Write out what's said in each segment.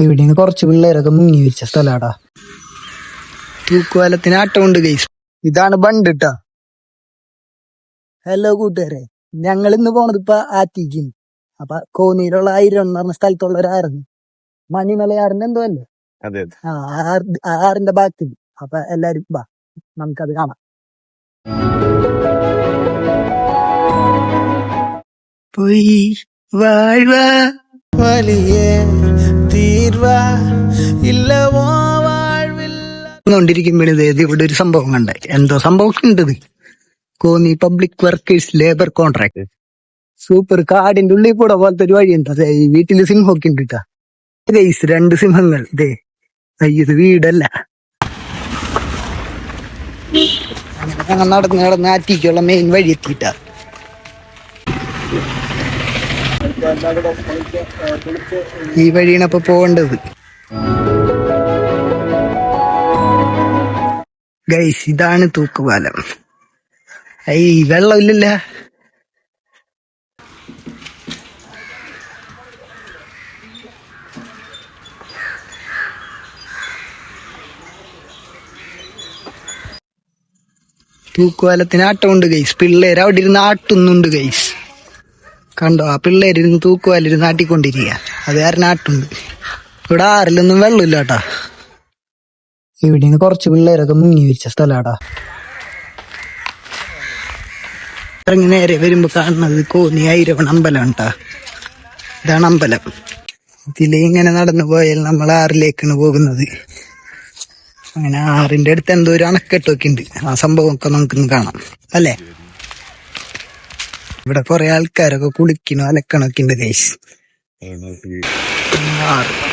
ഇവിടെ നിന്ന് കുറച്ച് പിള്ളേരൊക്കെ മുങ്ങി വെച്ച സ്ഥലാടാ. തൂക്കുവാലത്തിന് ആട്ടമുണ്ട് ഗൈസ് ഇതാണ് ബണ്ട് ഹലോ കൂട്ടുകാരെ ഞങ്ങൾ ഇന്ന് പോണത് ഇപ്പൊ ആറ്റിക്കും അപ്പൊ കോന്നിയിലുള്ള ആയിരം എന്ന് പറഞ്ഞ സ്ഥലത്തുള്ളവരായിരുന്നു. മണിമലയാറിന്റെ എന്തോ അല്ലേ? ആ ആറിന്റെ ഭാഗത്തിൽ അപ്പൊ എല്ലാരും വാ നമുക്കത് കാണാം. പോയി വാഴ്വ വലിയ തീർവ ഇല്ലവോ വാഴ്വില്ല കൊണ്ടിരിക്കുമ്പോഴേ ഇവിടെ ഒരു സംഭവം കണ്ട. എന്തോ സംഭവം ഉണ്ടത്. Konni public workers labour contract super കാടിന്റെ ഉള്ളിൽ കൂടെ പോലത്തെ ഒരു വഴിയുണ്ട് അതെ ഈ വീട്ടിൽ സിംഹമൊക്കെ ഉണ്ട് കേട്ടാ രണ്ട് സിംഹങ്ങൾ ഇതേ ഇത് വീടല്ല. നടന്ന് നടന്ന് ആറ്റിക്കുള്ള മെയിൻ വഴി എത്തിയിട്ടാ. ഈ വഴിയാണ് അപ്പൊ പോകേണ്ടത്. ഗൈസ് ഇതാണ് തൂക്കുപാലം. ഐ വെള്ളമില്ലല്ല തൂക്കുപാലത്തിന് ആട്ടമുണ്ട് ഗൈസ് പിള്ളേർ അവിടെ ഇരുന്ന് ആട്ടുന്നുണ്ട് ഗൈസ് കണ്ടോ ആ പിള്ളേരിരുന്ന് തൂക്കുവാലിരുന്ന് ആട്ടിക്കൊണ്ടിരിക്കുക. അത് കാരണം നാട്ടുണ്ട് ഇവിടെ ആരിലൊന്നും വെള്ളമില്ല കേട്ടാ. ഇവിടെ നിന്ന് കുറച്ച് പിള്ളേരൊക്കെ മുങ്ങി വിരിച്ച സ്ഥലാടാ ഇറങ്ങി നേരെ വരുമ്പോ കാണുന്നത് കോന്നി ഐരവൺ അമ്പലം ഉണ്ടാ ഇതാണ് അമ്പലം. ഇതിലെ ഇങ്ങനെ നടന്നു പോയാൽ നമ്മൾ ആറിലേക്കാണ് പോകുന്നത്. അങ്ങനെ ആറിന്റെ അടുത്ത് എന്തോ ഒരു അണക്കെട്ടൊക്കെ ഉണ്ട്. ആ സംഭവം സംഭവമൊക്കെ നമുക്കിന്ന് കാണാം. അല്ലേ? ഇവിടെ കുറെ ആൾക്കാരൊക്കെ കുളിക്കണോ അലക്കണൊക്കെ ഉണ്ട് ഗൈസ്.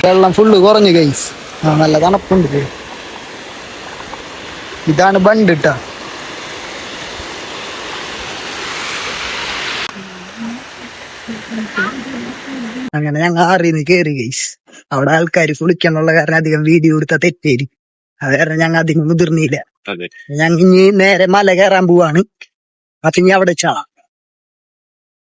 വെള്ളം ഫുള്ള് കുറഞ്ഞു ഗൈസ് ആ നല്ല തണുപ്പുണ്ട്. ഇതാണ് ബണ്ട് ഇട്ടാ അങ്ങനെ ഞങ്ങൾ ആറിന്ന് കേറി ഗൈസ് അവിടെ ആൾക്കാർ കുളിക്കാനുള്ള കാരണം അധികം വീഡിയോ എടുത്ത തെറ്റേരി അത് കാരണം ഞങ്ങൾ അധികം മുതിർന്നില്ല. ഞങ്ങൾ ഇനി നേരെ മല കയറാൻ പോവാണ്. അപ്പൊ ഇനി അവിടെ ചാ